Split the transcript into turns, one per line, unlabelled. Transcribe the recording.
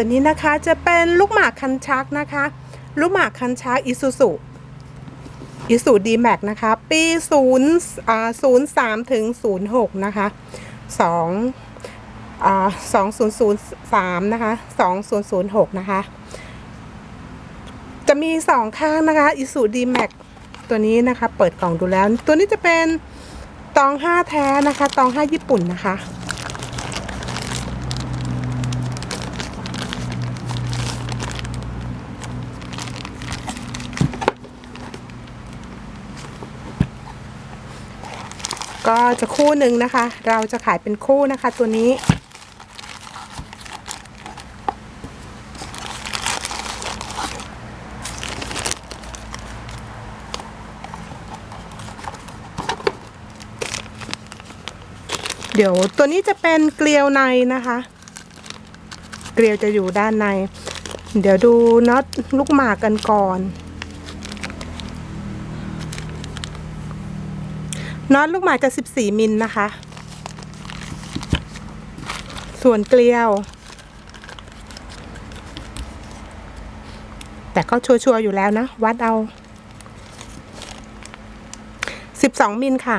ตัวนี้นะคะจะเป็นลูกหมากคันชักนะคะ ลูกหมากคันชักอิซูซุอิซูดีแม็กนะคะ ปี0อ่า03ถึง06นย์หนะคะ2อ่า2003นย์ศูนย์สามนะคะ2006นย์ศูนย์หกนะคะ จะมี2ข้างนะคะอิซูดีแม็กตัวนี้นะคะ เปิดกล่องดูแล้ว ตัวนี้จะเป็นตอง5แท้นะคะ ตอง5ญี่ปุ่นนะคะ ก็จะคู่หนึ่งนะคะ เราจะขายเป็นคู่นะคะ ตัวนี้ เดี๋ยวตัวนี้จะเป็นเกลียวในนะคะ เกลียวจะอยู่ด้านใน เดี๋ยวดูน็อตลูกหมากกันก่อน น็อตลูกหมาจะ 14 มิลนะคะ ส่วนเกลียว แต่ก็ชัวร์ๆอยู่แล้วนะ วัดเอา 12 มิลค่ะ